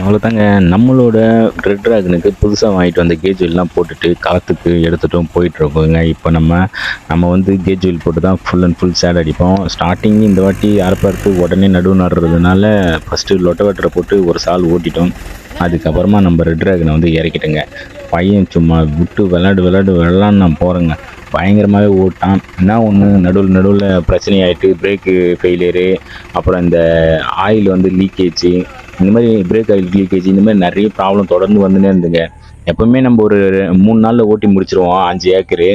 அவ்வளோதாங்க நம்மளோட ரெட் ட்ராகனுக்கு புதுசாக வாங்கிட்டு வந்த கேஜ் எல்லாம் போட்டுட்டு களத்துக்கு எடுத்துகிட்டும் போயிட்டுருக்கோங்க. இப்போ நம்ம நம்ம வந்து கேஜ் வீல் போட்டு தான் ஃபுல் அண்ட் ஃபுல் சேட் அடிப்போம். ஸ்டார்டிங் இந்த வாட்டி அரைப்பறுத்து உடனே நடுவு நடுறதுனால ஃபஸ்ட்டு லொட்டை வெட்டரை போட்டு ஒரு சால் ஓட்டிட்டோம். அதுக்கப்புறமா நம்ம ரெட் ட்ராகனை வந்து இறக்கிட்டோங்க. பையன் சும்மா விட்டு விளாடு விளாடு விளாட்னு நான் போகிறேங்க பயங்கரமாகவே ஓட்டான். என்ன ஒன்று நடுவில் நடுவில் பிரச்சனை ஆகிட்டு பிரேக்கு ஃபெயிலியரு அப்புறம் இந்த ஆயில் வந்து லீக்கேஜ் இந்த மாதிரி பிரேக் ஆயில் லீக்கேஜ் இந்த மாதிரி நிறைய ப்ராப்ளம் தொடர்ந்து வந்துனே இருந்துங்க. எப்பவுமே நம்ம ஒரு மூணு நாளில் ஓட்டி முடிச்சிருவோம் அஞ்சு ஏக்கரு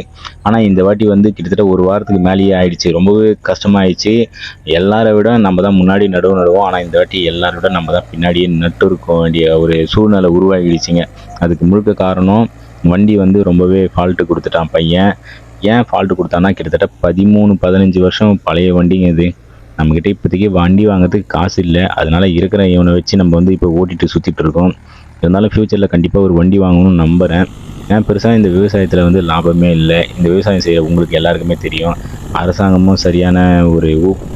ஆனால் இந்த வாட்டி வந்து கிட்டத்தட்ட ஒரு வாரத்துக்கு மேலேயே ஆயிடுச்சு. ரொம்பவே கஷ்டமாயிடுச்சு. எல்லாரை விட நம்ம தான் முன்னாடி நடுவு நடுவோம். ஆனால் இந்த வாட்டி எல்லாரை விட நம்ம தான் பின்னாடியே நட்டு இருக்க வேண்டிய ஒரு சூழ்நிலை உருவாகிடுச்சுங்க. அதுக்கு முழுக்க காரணம் வண்டி வந்து ரொம்பவே ஃபால்ட்டு கொடுத்துட்டான் பையன். ஏன் ஃபால்ட்டு கொடுத்தான்னா கிட்டத்தட்ட பதிமூணு பதினஞ்சு வருஷம் பழைய வண்டிங்க இது. நம்மக்கிட்ட இப்போதைக்கு வண்டி வாங்குறதுக்கு காசு இல்லை. அதனால் இருக்கிற இவனை வச்சு நம்ம வந்து இப்போ ஓட்டிகிட்டு சுற்றிட்டு இருக்கோம். இருந்தாலும் ஃப்யூச்சரில் கண்டிப்பாக ஒரு வண்டி வாங்கணும்னு நம்புகிறேன் ஏன் பெருசாக இந்த விவசாயத்தில் வந்து லாபமே இல்லை. இந்த விவசாயம் செய்ய உங்களுக்கு எல்லாருக்குமே தெரியும். அரசாங்கமும் சரியான ஒரு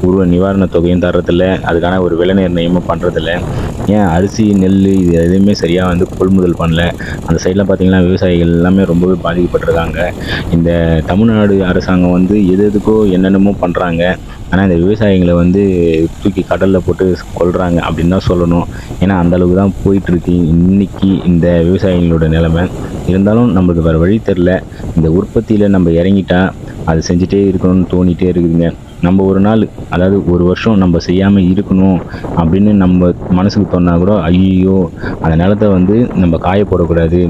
உருவ நிவாரண தொகையும் தர்றதில்ல. அதுக்கான ஒரு விலை நிர்ணயமும் பண்ணுறதில்ல ஏன் அரிசி நெல் இது எதுவுமே சரியாக வந்து கொள்முதல் பண்ணல. அந்த சைடில் பார்த்தீங்கன்னா விவசாயிகள் எல்லாமே ரொம்பவே பாதிக்கப்பட்டிருக்காங்க. இந்த தமிழ்நாடு அரசாங்கம் வந்து எது எதுக்கோ என்னென்னமோ பண்ணுறாங்க ஆனால் இந்த விவசாயிகளை வந்து தூக்கி கடலில் போட்டு கொள்கிறாங்க அப்படின்னு தான் சொல்லணும். ஏன்னா அந்தளவுக்கு தான் போயிட்டுருக்கு இன்றைக்கி இந்த விவசாயிகளோட நிலைமை. இருந்தாலும் நம்மளுக்கு வேறு வழி தெரில இந்த உற்பத்தியில் நம்ம இறங்கிட்டா அது செஞ்சுட்டே இருக்கணும்னு தோணிகிட்டே இருக்குதுங்க. நம்ம ஒரு நாள் அதாவது ஒரு வருஷம் நம்ம செய்யாமல் இருக்கணும் அப்படின்னு நம்ம மனசுக்கு தோணா கூட ஐயோ அந்த நிலத்தை வந்து நம்ம காய போடக்கூடாது.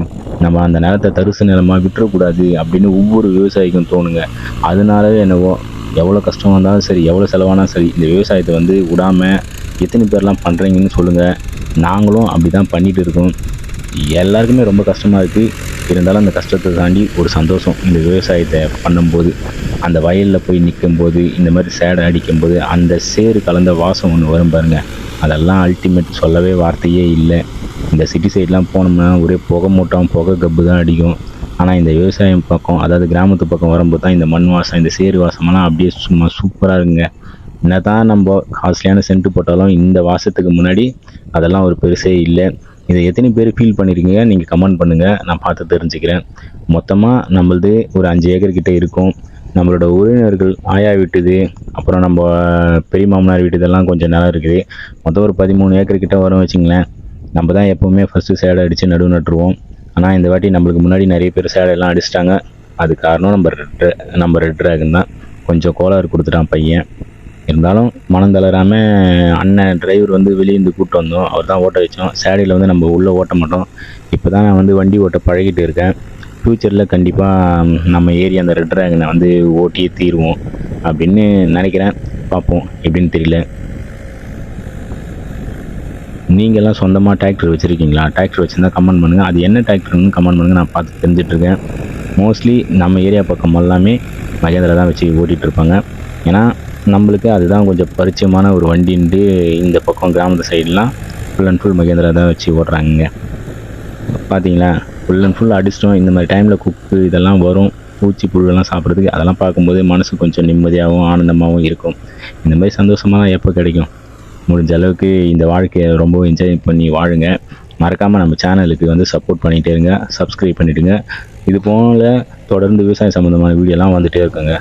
நம்ம அந்த நிலத்தை தரிசு நிலமாக விட்டுறக்கூடாது அப்படின்னு ஒவ்வொரு விவசாயிக்கும் தோணுங்க. அதனாலவே என்னவோ எவ்வளோ கஷ்டமாக இருந்தாலும் சரி எவ்வளோ செலவானாலும் சரி இந்த விவசாயத்தை வந்து விடாமல் எத்தனை பேர்லாம் பண்ணுறீங்கன்னு சொல்லுங்கள் நாங்களும் அப்படி தான் பண்ணிகிட்டு இருக்கோம். எல்லாருக்குமே ரொம்ப கஷ்டமாக இருக்குது இருந்தாலும் அந்த கஷ்டத்தை தாண்டி ஒரு சந்தோஷம் இந்த விவசாயத்தை பண்ணும்போது அந்த வயலில் போய் நிற்கும்போது இந்த மாதிரி சேடை அடிக்கும்போது அந்த சேறு கலந்த வாசம் ஒன்று வரும் பாருங்கள் அதெல்லாம் அல்டிமேட் சொல்லவே வார்த்தையே இல்லை. இந்த சிட்டி சைட்லாம் போனோம்னா ஒரே புகை மூட்டம் புகை கப்பு தான் அடிக்கும். ஆனால் இந்த விவசாயம் பக்கம் அதாவது கிராமத்து பக்கம் வரும்போது தான் இந்த மண் வாசம் இந்த சேரு வாசமெல்லாம் அப்படியே சும்மா சூப்பராக இருக்குங்க. என்ன தான் நம்ம காஸ்ட்லியான சென்ட் போட்டாலும் இந்த வாசத்துக்கு முன்னாடி அதெல்லாம் ஒரு பெருசே இல்லை. இதை எத்தனை பேர் ஃபீல் பண்ணியிருக்கீங்க நீங்கள் கமெண்ட் பண்ணுங்கள் நான் பார்த்து தெரிஞ்சுக்கிறேன். மொத்தமாக நம்மளது ஒரு அஞ்சு ஏக்கர் கிட்டே இருக்கும். நம்மளோட உறவினர்கள் ஆயா வீட்டுது அப்புறம் நம்ம பெரிய மாமனார் வீட்டுதெல்லாம் கொஞ்சம் நிலம் இருக்குது. மொத்தம் ஒரு பதிமூணு ஏக்கர் கிட்டே வரும் வச்சுங்களேன். நம்ம தான் எப்போவுமே ஃபஸ்ட்டு சேடை அடித்து நடுவு நட்டுருவோம். ஆனால் இந்த வாட்டி நம்மளுக்கு முன்னாடி நிறைய பேர் சேடை எல்லாம் அடிச்சிட்டாங்க. அது காரணம் நம்ம ரெட் நம்ம ரெட் ட்ராகன் தான். கொஞ்சம் கோளாறு கொடுத்துட்டான் பையன். இருந்தாலும் மனம் தளராமல் அண்ணன் டிரைவர் வந்து வெளியே இருந்து கூப்பிட்டு வந்தோம். அவர் தான் ஓட்ட வச்சோம். சேடையில் வந்து நம்ம உள்ளே ஓட்ட மாட்டோம். இப்போ தான் நான் வந்து வண்டி ஓட்ட பழகிட்டு இருக்கேன். ஃப்யூச்சரில் கண்டிப்பாக நம்ம ஏரியா அந்த ரெட் ட்ராகனை வந்து ஓட்டியே தீருவோம் அப்படின்னு நினைக்கிறேன். பார்ப்போம். எப்படின்னு தெரியல. நீங்கள்லாம் சொந்தமாக டிராக்டர் வச்சுருக்கீங்களா? டிராக்டர் வச்சுருந்தா கமெண்ட் பண்ணுங்கள் அது என்ன டிராக்டர்னு கமெண்ட் பண்ணுங்கள் நான் பார்த்து தெரிஞ்சிட்ருக்கேன். மோஸ்ட்லி நம்ம ஏரியா பக்கம் எல்லாமே மகேந்திரா தான் வச்சு ஓட்டிகிட்ருப்பாங்க ஏன்னா நம்மளுக்கு அதுதான் கொஞ்சம் பரிச்சயமான ஒரு வண்டின்ட்டு இந்த பக்கம் கிராமத்து சைட்லாம் ஃபுல் அண்ட் ஃபுல் மகேந்திரா தான் வச்சு ஓட்டுறாங்க பார்த்தீங்களா ஃபுல் அண்ட் ஃபுல் அடிச்சிட்டோம். இந்த மாதிரி டைமில் குக்கு இதெல்லாம் வரும். பூச்சி புழுலாம் சாப்பிட்றதுக்கு அதெல்லாம் பார்க்கும்போது மனசு கொஞ்சம் நிம்மதியாகவும் ஆனந்தமாகவும் இருக்கும். இந்த மாதிரி சந்தோஷமாக எப்போ கிடைக்கும்? முடிஞ்ச அளவுக்கு இந்த வாழ்க்கையை ரொம்ப என்ஜாய் பண்ணி வாழுங்க. மறக்காமல் நம்ம சேனலுக்கு வந்து சப்போர்ட் பண்ணிகிட்டே இருங்க சப்ஸ்கிரைப் பண்ணிவிடுங்க இது போல் தொடர்ந்து விவசாயம் சம்மந்தமான வீடியோலாம் வந்துகிட்டே இருக்குங்க.